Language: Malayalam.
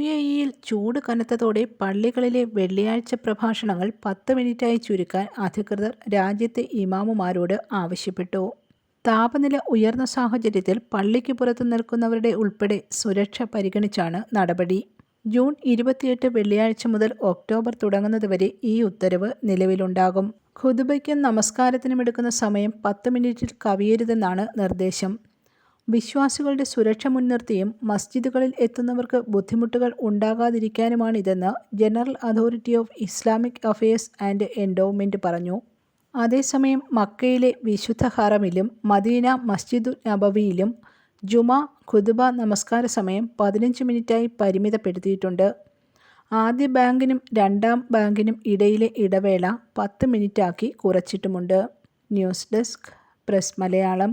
എ ഇയിൽ ചൂട് കനത്തതോടെ പള്ളികളിലെ വെള്ളിയാഴ്ച പ്രഭാഷണങ്ങൾ പത്ത് മിനിറ്റായി ചുരുക്കാൻ അധികൃതർ രാജ്യത്തെ ഇമാമുമാരോട് ആവശ്യപ്പെട്ടു. താപനില ഉയർന്ന സാഹചര്യത്തിൽ പള്ളിക്ക് പുറത്ത് നിൽക്കുന്നവരുടെ ഉൾപ്പെടെ സുരക്ഷ പരിഗണിച്ചാണ് നടപടി. ജൂൺ ഇരുപത്തിയെട്ട് വെള്ളിയാഴ്ച മുതൽ ഒക്ടോബർ തുടങ്ങുന്നതുവരെ ഈ ഉത്തരവ് നിലവിലുണ്ടാകും. ഖുതുബയ്ക്കും നമസ്കാരത്തിനുമെടുക്കുന്ന സമയം പത്ത് മിനിറ്റിൽ കവിയരുതെന്നാണ് നിർദ്ദേശം. വിശ്വാസികളുടെ സുരക്ഷ മുൻനിർത്തിയും മസ്ജിദുകളിൽ എത്തുന്നവർക്ക് ബുദ്ധിമുട്ടുകൾ ഉണ്ടാകാതിരിക്കാനുമാണിതെന്ന് general authority of Islamic affairs and endowment പറഞ്ഞു. അതേസമയം മക്കയിലെ വിശുദ്ധ ഹറമിലും മദീന മസ്ജിദു നബവിയിലും ജുമ ഖുതുബ നമസ്കാര സമയം പതിനഞ്ച് മിനിറ്റായി പരിമിതപ്പെടുത്തിയിട്ടുണ്ട്. ആദ്യ ബാങ്കിനും രണ്ടാം ബാങ്കിനും ഇടയിലെ ഇടവേള പത്ത് മിനിറ്റാക്കി കുറച്ചിട്ടുമുണ്ട്. News desk press Malayalam